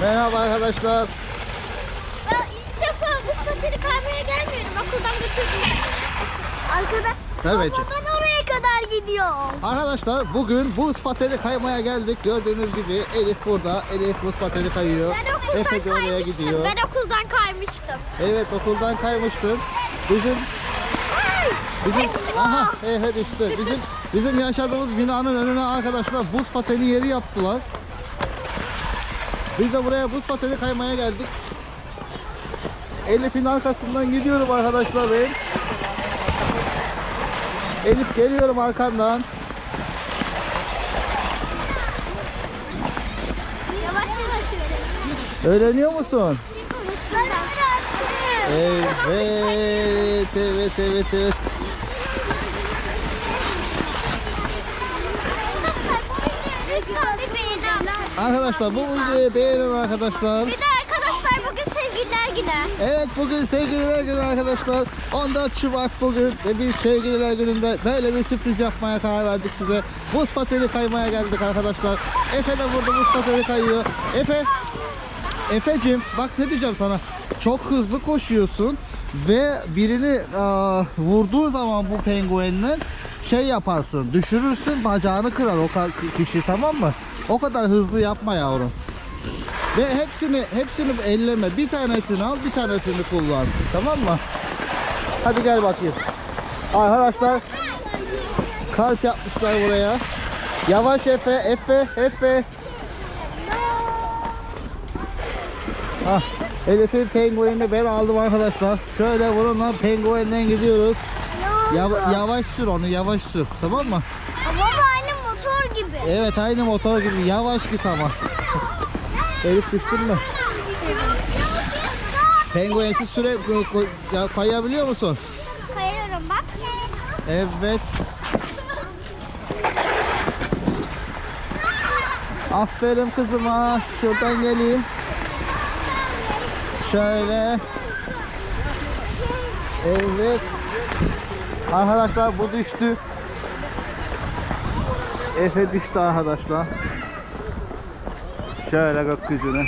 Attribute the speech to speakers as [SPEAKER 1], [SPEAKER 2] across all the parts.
[SPEAKER 1] Merhaba arkadaşlar.
[SPEAKER 2] Ben ilk defa bu pateni kaymaya gelmiyorum. Okuldan götürdüm. Arkada.
[SPEAKER 1] Evet.
[SPEAKER 2] Ben oraya kadar gidiyorum.
[SPEAKER 1] Arkadaşlar bugün buz pateni kaymaya geldik. Gördüğünüz gibi Elif burada. Elif buz pateni kayıyor.
[SPEAKER 2] Ben okuldan
[SPEAKER 1] Efe de oraya
[SPEAKER 2] kaymıştım.
[SPEAKER 1] gidiyor.
[SPEAKER 2] Ben okuldan kaymıştım.
[SPEAKER 1] Evet okuldan kaymıştın. Bizim
[SPEAKER 2] Ay!
[SPEAKER 1] bizim
[SPEAKER 2] Allah!
[SPEAKER 1] aha Efe düştü. Bizim bizim yaşadığımız binanın önüne arkadaşlar buz pateni yeri yaptılar. Biz de buraya buz pateni kaymaya geldik. Elif'in arkasından gidiyorum arkadaşlar ben. Elif geliyorum arkandan.
[SPEAKER 2] Yavaş yavaş öğren.
[SPEAKER 1] Öğreniyor musun? Evet, evet, evet, evet. Arkadaşlar bu videoyu beğenin arkadaşlar.
[SPEAKER 2] Bir de arkadaşlar bugün sevgililer günü.
[SPEAKER 1] Evet bugün sevgililer günü arkadaşlar. 14 Şubat bugün ve biz sevgililer gününde böyle bir sürpriz yapmaya karar verdik size. Buz pateni kaymaya geldik arkadaşlar. Efe de burada buz pateni kayıyor. Efe, Efe'cim bak ne diyeceğim sana. Çok hızlı koşuyorsun ve birini aa, vurduğu zaman bu penguenler şey yaparsın düşürürsün bacağını kırar o kişi tamam mı? O kadar hızlı yapma yavrum. Ve hepsini hepsini elleme. Bir tanesini al, bir tanesini kullan. Tamam mı? Hadi gel bakayım. Arkadaşlar kalp yapmışlar buraya. Yavaş Efe, Efe, Efe. Ah, Elif'in penguenini ben aldım arkadaşlar. Şöyle bununla penguenden gidiyoruz. Yava- yavaş sür onu, yavaş sür. Tamam mı?
[SPEAKER 2] Baba aynı motor gibi.
[SPEAKER 1] Evet, aynı motor gibi. Yavaş git ama. Elif düştün mü? Penguensiz süre ko- ko- ya kayabiliyor musun?
[SPEAKER 2] Kayıyorum bak.
[SPEAKER 1] Evet. Aferin kızıma. Şuradan geleyim. Şöyle. Evet. Arkadaşlar bu düştü. Efe düştü arkadaşlar. Şöyle gökyüzüne.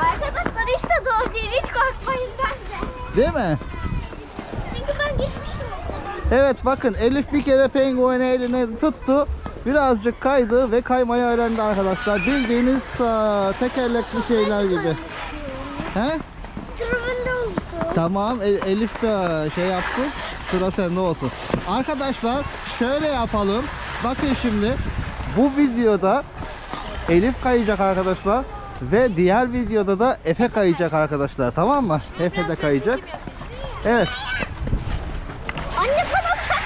[SPEAKER 2] Arkadaşlar işte doğru değil. Hiç korkmayın bence.
[SPEAKER 1] Değil mi?
[SPEAKER 2] Çünkü ben gitmiştim.
[SPEAKER 1] Evet bakın Elif bir kere pengueni eline tuttu. Birazcık kaydı ve kaymayı öğrendi arkadaşlar. Bildiğiniz aa, tekerlekli şeyler gibi. He? Tamam El- Elif de şey yapsın. Sıra sende olsun. Arkadaşlar şöyle yapalım. Bakın şimdi bu videoda Elif kayacak arkadaşlar. Ve diğer videoda da Efe kayacak arkadaşlar. Tamam mı? Efe de kayacak. Evet.
[SPEAKER 2] Anne bana bak.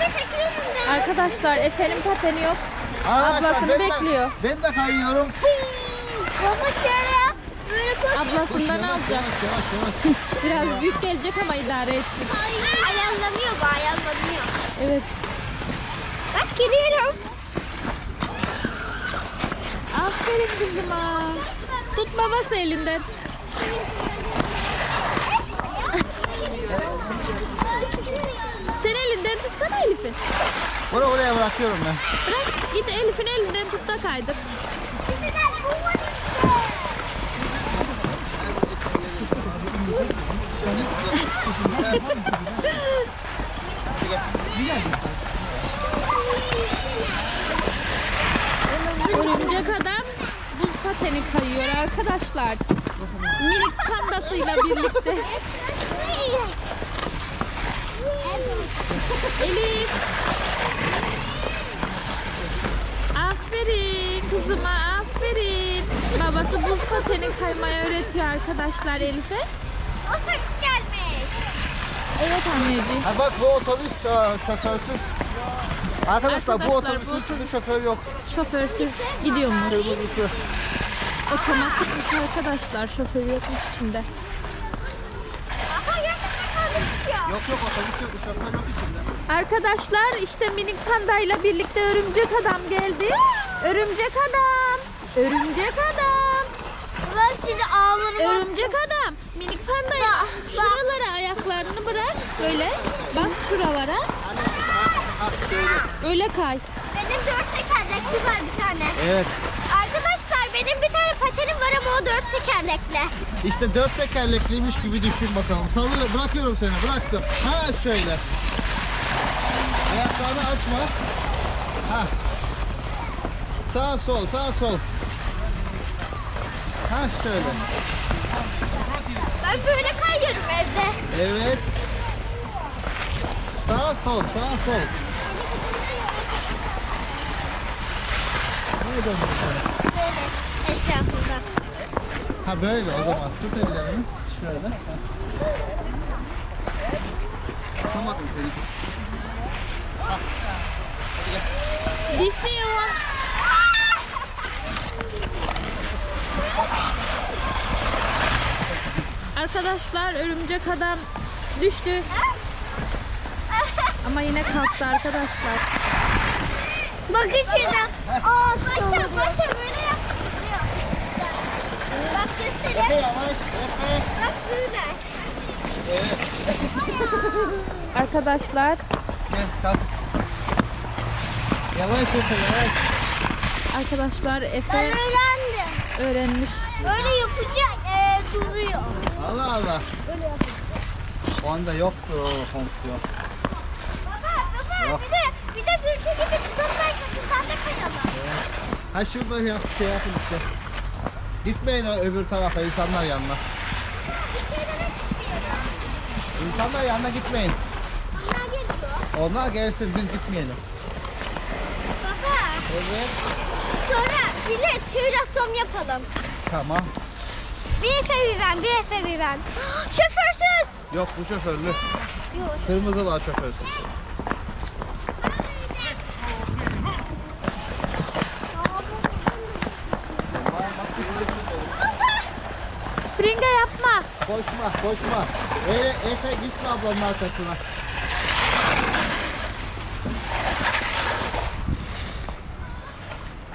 [SPEAKER 2] Efe önümden.
[SPEAKER 3] Arkadaşlar Efe'nin pateni yok.
[SPEAKER 1] Arkadaşlar,
[SPEAKER 3] Ablasını
[SPEAKER 1] ben de-
[SPEAKER 3] bekliyor.
[SPEAKER 1] ben de kayıyorum.
[SPEAKER 2] Baba şöyle.
[SPEAKER 3] Ablasından alacak. Biraz büyük gelecek ama idare etsin.
[SPEAKER 2] Ayarlanıyor bu ayarlanıyor.
[SPEAKER 3] Evet.
[SPEAKER 2] Bak geliyorum.
[SPEAKER 3] Aferin kızıma. Tut babası elinden. Sen elinden tutsana Elif'i.
[SPEAKER 1] Bunu oraya bırakıyorum ben.
[SPEAKER 3] Bırak git Elif'in elinden tut da kaydır. Örümcek adam buz pateni kayıyor arkadaşlar. Minik pandasıyla birlikte. Elif. Aferin kızıma aferin. Babası buz pateni kaymayı öğretiyor arkadaşlar Elif'e. Evet anneciğim.
[SPEAKER 1] Ha bak bu otobüs aa, şoförsüz. Arkadaşlar, bu
[SPEAKER 3] Arkadaşlar, bu
[SPEAKER 1] otobüsün
[SPEAKER 3] otobüs-
[SPEAKER 1] hiçbir şoför yok.
[SPEAKER 3] Şoförsüz gidiyormuş.
[SPEAKER 1] Kırmızısı.
[SPEAKER 3] Otomatikmiş arkadaşlar. Şoför yokmuş içinde.
[SPEAKER 2] Aha gerçekten. Yok
[SPEAKER 1] yok otobüs yok. Şoför yok içinde.
[SPEAKER 3] Arkadaşlar işte minik pandayla birlikte örümcek adam geldi. Örümcek adam. Örümcek adam.
[SPEAKER 2] Bak şimdi ağlarım.
[SPEAKER 3] Örümcek adam. Minik pandaya
[SPEAKER 2] Bak, bak.
[SPEAKER 3] şuralara ayaklarını bırak. Böyle bas şuralara. Öyle kay.
[SPEAKER 2] benim dört tekerlekli var bir tane.
[SPEAKER 1] Evet.
[SPEAKER 2] Arkadaşlar benim bir tane patenim var ama o dört tekerlekli.
[SPEAKER 1] İşte dört tekerlekliymiş gibi düşün bakalım. Salıyor, bırakıyorum seni, bıraktım. Ha şöyle. Ayaklarını açma. Ha. Sağ sol, sağ sol. Ha şöyle.
[SPEAKER 2] Ben böyle kayıyorum evde.
[SPEAKER 1] Evet. Sağ sol, sağ sol. Nereye dönüyorsun?
[SPEAKER 2] Böyle etrafında.
[SPEAKER 1] Ha böyle o zaman. Tut ellerini. Şöyle. Tutamadım seni.
[SPEAKER 3] Disney olan Arkadaşlar örümcek adam düştü. Ama yine kalktı arkadaşlar.
[SPEAKER 2] Bak içine. Aa paşa paşa böyle yap. Bak
[SPEAKER 1] Efe
[SPEAKER 2] göstereyim.
[SPEAKER 1] yavaş. Efe.
[SPEAKER 2] Bak böyle.
[SPEAKER 1] Evet.
[SPEAKER 3] Arkadaşlar
[SPEAKER 1] Gel kalk. Yavaş Efe yavaş.
[SPEAKER 3] arkadaşlar
[SPEAKER 2] Ben
[SPEAKER 3] Efe
[SPEAKER 2] öğrendim.
[SPEAKER 3] öğrenmiş.
[SPEAKER 2] Böyle yapınca e, duruyor.
[SPEAKER 1] Allah Allah.
[SPEAKER 2] Böyle yapınca.
[SPEAKER 1] O anda yoktu o fonksiyon.
[SPEAKER 2] Baba baba
[SPEAKER 1] Yok.
[SPEAKER 2] bir de bir de gülçe gibi da.
[SPEAKER 1] Ha şurada yap, şey yapın işte. Gitmeyin o öbür tarafa insanlar yanına.
[SPEAKER 2] Çıkıyorum.
[SPEAKER 1] İnsanlar yanına gitmeyin.
[SPEAKER 2] Onlar geliyor.
[SPEAKER 1] Onlar gelsin biz gitmeyelim.
[SPEAKER 2] Baba
[SPEAKER 1] Evet.
[SPEAKER 2] sonra bir de tirasom yapalım.
[SPEAKER 1] Tamam.
[SPEAKER 2] Bir Efe bir ben, bir Efe bir ben. Şoförsüz.
[SPEAKER 1] Yok bu şoförlü.
[SPEAKER 2] Yok.
[SPEAKER 1] Kırmızı var şoförsüz. Koşma koşma. Öyle Efe gitme ablanın arkasına.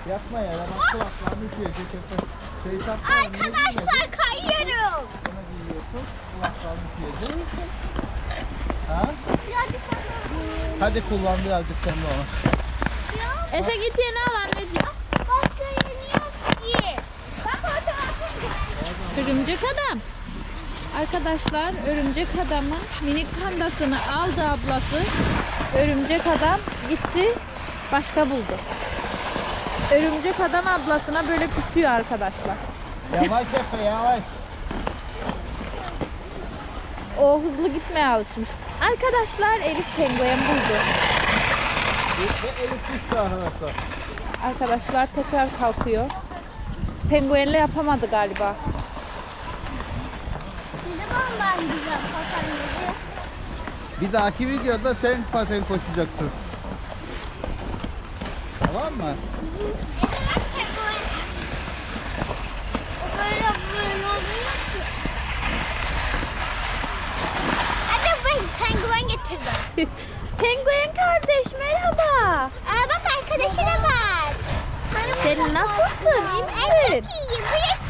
[SPEAKER 1] Yapma ya. Bak kulaklarını üfleyecek Efe. Şeytan
[SPEAKER 2] Arkadaşlar kayıyorum.
[SPEAKER 1] Sana giyiyorsun. Kulaklarını üfleyecek. Ha?
[SPEAKER 2] Birazcık fazla.
[SPEAKER 1] Hadi kullan birazcık sen de onu.
[SPEAKER 3] Efe git yeni al anneciğim.
[SPEAKER 2] Bak görünüyor ki. Bak orada bakın.
[SPEAKER 3] Örümcek adam. Arkadaşlar örümcek adamın minik pandasını aldı ablası. Örümcek adam gitti başka buldu. Örümcek adam ablasına böyle küsüyor arkadaşlar.
[SPEAKER 1] Yavaş Efe yavaş.
[SPEAKER 3] O hızlı gitmeye alışmış. Arkadaşlar Elif penguen buldu.
[SPEAKER 1] Ve Elif düştü arkadaşlar.
[SPEAKER 3] Arkadaşlar tekrar kalkıyor. Penguenle yapamadı galiba.
[SPEAKER 2] Zaman ben güzel patenleri?
[SPEAKER 1] Bir dahaki videoda sen paten koşacaksın. Tamam mı?
[SPEAKER 2] O böyle böyle oluyor ki. Hadi ben penguen getirdim.
[SPEAKER 3] Penguen kardeş merhaba.
[SPEAKER 2] Aa bak arkadaşı da var.
[SPEAKER 3] Sen nasılsın? İyi
[SPEAKER 2] Ben
[SPEAKER 3] misin?
[SPEAKER 2] çok iyiyim. Burası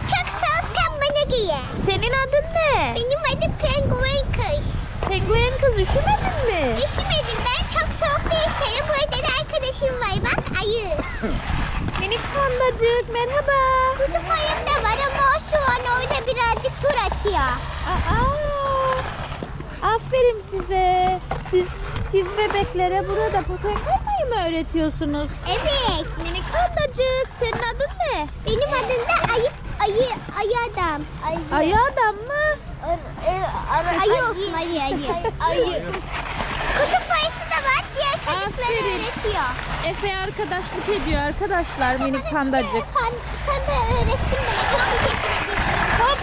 [SPEAKER 2] giyer.
[SPEAKER 3] Senin adın ne?
[SPEAKER 2] Benim adım penguen kız.
[SPEAKER 3] Penguen kız üşümedin mi?
[SPEAKER 2] Üşümedim ben çok soğukta yaşarım. Burada da arkadaşım var bak ayı.
[SPEAKER 3] Minik pandacık merhaba.
[SPEAKER 2] Kutup ayım da var ama o şu an orada birazcık tur atıyor.
[SPEAKER 3] Aa, aferin size. Siz siz bebeklere burada paten kaymayı mı öğretiyorsunuz?
[SPEAKER 2] Evet.
[SPEAKER 3] Minik pandacık senin adın ne?
[SPEAKER 2] Benim adım da ayı, ayı, ayı adam. Ayı.
[SPEAKER 3] Ayı adam mı?
[SPEAKER 2] Ayı olsun ayı ayı. ayı. Kutup ayısı da var. Diğer çocuklara
[SPEAKER 3] Aferin.
[SPEAKER 2] öğretiyor.
[SPEAKER 3] Efe arkadaşlık ediyor arkadaşlar minik pandacık.
[SPEAKER 2] Pan, sen de öğrettin bana.
[SPEAKER 3] Hop.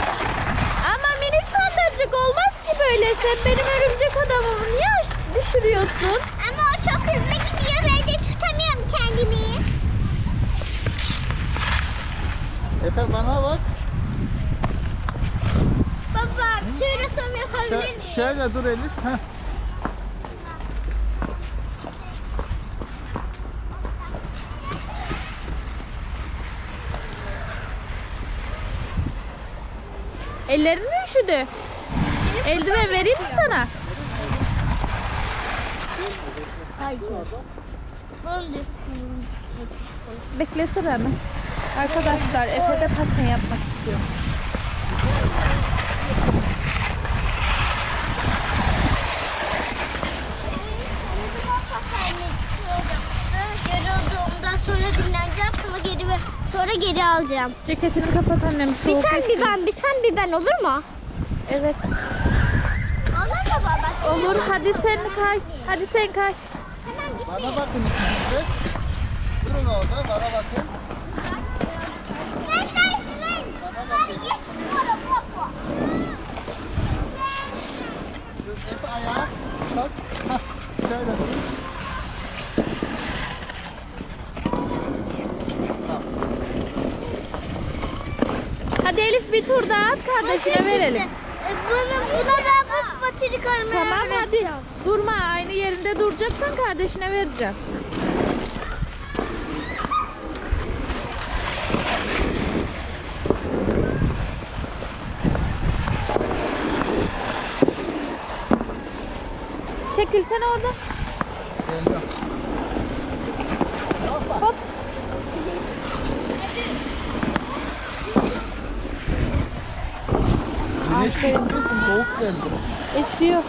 [SPEAKER 3] Ama minik pandacık olmaz ki böyle. Sen benim örümcek adamımı niye aş- düşürüyorsun?
[SPEAKER 2] Ama o çok hızlı gidiyor. Ben de tutamıyorum kendimi.
[SPEAKER 1] Efe bana bak.
[SPEAKER 2] Baba, tüyrasam yapabilir
[SPEAKER 1] Şö-
[SPEAKER 2] miyim?
[SPEAKER 1] şöyle dur Elif. Heh.
[SPEAKER 3] Ellerin mi üşüdü? Eldiven vereyim mi sana?
[SPEAKER 2] Bunun da
[SPEAKER 3] Bekle sıranı. Arkadaşlar Efe de paten yapmak istiyor.
[SPEAKER 2] Sonra dinleneceğim sonra geri ve sonra geri alacağım.
[SPEAKER 3] Ceketini kapat annem
[SPEAKER 2] Bir sen bir ben bir sen bir ben olur mu?
[SPEAKER 3] Evet.
[SPEAKER 2] Olur mu baba?
[SPEAKER 3] Olur hadi sen kay. Hadi sen kay.
[SPEAKER 2] Hemen git.
[SPEAKER 1] Bana bakın ikiniz de. Durun orada bana bakın.
[SPEAKER 2] Ben de Hadi git.
[SPEAKER 1] Siz Efe ayağa. Bak. Hah. Şöyle.
[SPEAKER 3] Hadi Elif bir tur daha at kardeşine verelim.
[SPEAKER 2] E, Bunu, buna ben bu patini karmaya
[SPEAKER 3] Tamam hadi. Durma aynı yerinde duracaksan kardeşine vereceğim. Çekilsene orada.
[SPEAKER 1] Geliyor.
[SPEAKER 3] Hop.
[SPEAKER 1] Güneş görüyorsun soğuk geldi.
[SPEAKER 3] Esiyor.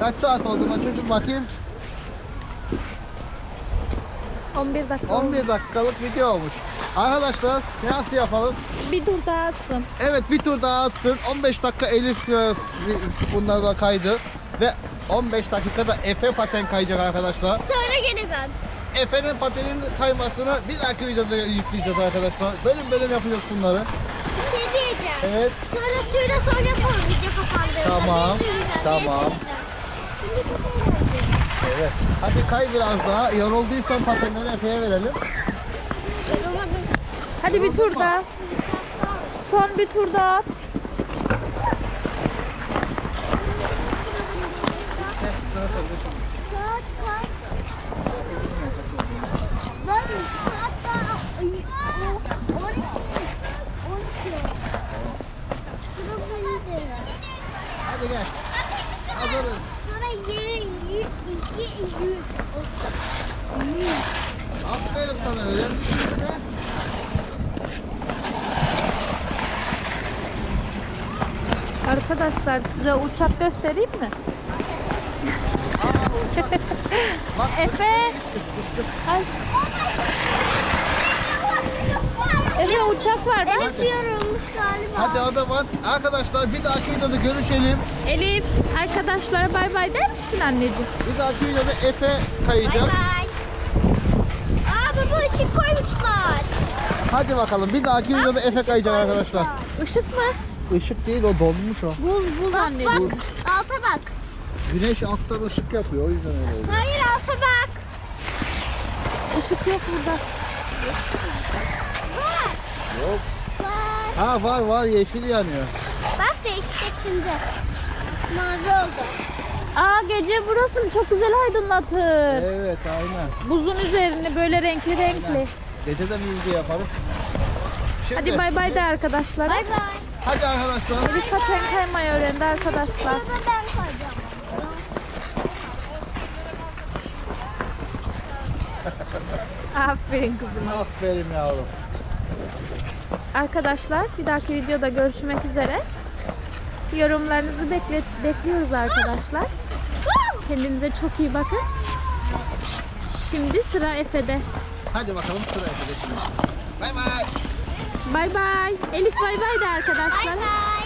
[SPEAKER 1] Kaç saat oldu ben çocuğum bakayım.
[SPEAKER 3] 11 dakika. oldu.
[SPEAKER 1] 11 dakikalık video olmuş. Arkadaşlar nasıl yapalım?
[SPEAKER 3] Bir tur daha atsın.
[SPEAKER 1] Evet bir tur daha atsın. 15 dakika Elif e, bunlarla kaydı. Ve 15 dakikada Efe paten kayacak arkadaşlar.
[SPEAKER 2] Sonra geri ben.
[SPEAKER 1] Efe'nin patenin kaymasını bir dahaki videoda yükleyeceğiz arkadaşlar. Bölüm bölüm yapacağız bunları.
[SPEAKER 2] Bir şey diyeceğim.
[SPEAKER 1] Evet.
[SPEAKER 2] Sonra süre sonra yapalım video kapandığında.
[SPEAKER 1] Tamam, tamam. Evet. Hadi kay biraz daha. Yorulduysan patenleri Efe'ye verelim.
[SPEAKER 3] Hadi bir tur daha. Son bir tur daha at.
[SPEAKER 1] Heh, sıra sende şimdi.
[SPEAKER 2] Saat kaç? Ben saat daha... Ay, o- 12. 12. Şurası
[SPEAKER 1] Hadi gel. Hazırız.
[SPEAKER 2] Sonra yeri iki yüz.
[SPEAKER 1] Aferin sana öyle.
[SPEAKER 3] Arkadaşlar size uçak göstereyim mi?
[SPEAKER 1] Bak.
[SPEAKER 3] Efe. Ay, Efe uçak var bak.
[SPEAKER 2] Elif yorulmuş galiba.
[SPEAKER 1] Hadi o zaman arkadaşlar bir dahaki videoda görüşelim.
[SPEAKER 3] Elif arkadaşlara bay bay der misin anneciğim?
[SPEAKER 1] Bir dahaki videoda Efe
[SPEAKER 2] Bay
[SPEAKER 1] kayacak.
[SPEAKER 2] bay. Aa baba ışık koymuşlar.
[SPEAKER 1] Hadi bakalım bir dahaki videoda Efe kayacak arkadaşlar.
[SPEAKER 3] Işık mı?
[SPEAKER 1] Işık değil o donmuş o.
[SPEAKER 3] Buz buz
[SPEAKER 2] Bak
[SPEAKER 3] anneciğim.
[SPEAKER 2] bak alta bak.
[SPEAKER 1] Güneş alttan ışık yapıyor o yüzden öyle oluyor.
[SPEAKER 2] Hayır alta bak.
[SPEAKER 3] Işık yok burada.
[SPEAKER 2] Bak.
[SPEAKER 1] Yok.
[SPEAKER 2] Bak.
[SPEAKER 1] Ha var var yeşil yanıyor.
[SPEAKER 2] Bak değişecek şimdi. Mavi oldu.
[SPEAKER 3] Aa gece burasını çok güzel aydınlatır.
[SPEAKER 1] Evet aynen.
[SPEAKER 3] Buzun üzerini böyle renkli renkli.
[SPEAKER 1] Gece de bir video yaparız. Şimdi,
[SPEAKER 3] Hadi bay bay de arkadaşlar.
[SPEAKER 2] Bay bay.
[SPEAKER 1] Hadi arkadaşlar.
[SPEAKER 3] Elif paten kaymayı öğrendi arkadaşlar.
[SPEAKER 2] Ben koyacağım.
[SPEAKER 3] Aferin kızım.
[SPEAKER 1] Aferin yavrum.
[SPEAKER 3] Arkadaşlar bir dahaki videoda görüşmek üzere. Yorumlarınızı bekle bekliyoruz arkadaşlar. Kendinize çok iyi bakın. Şimdi sıra Efe'de.
[SPEAKER 1] Hadi bakalım sıra Efe'de şimdi. Bay bay.
[SPEAKER 3] Bay bay. Elif bay bay de
[SPEAKER 2] Bay
[SPEAKER 3] arkadaşlar.
[SPEAKER 2] bay.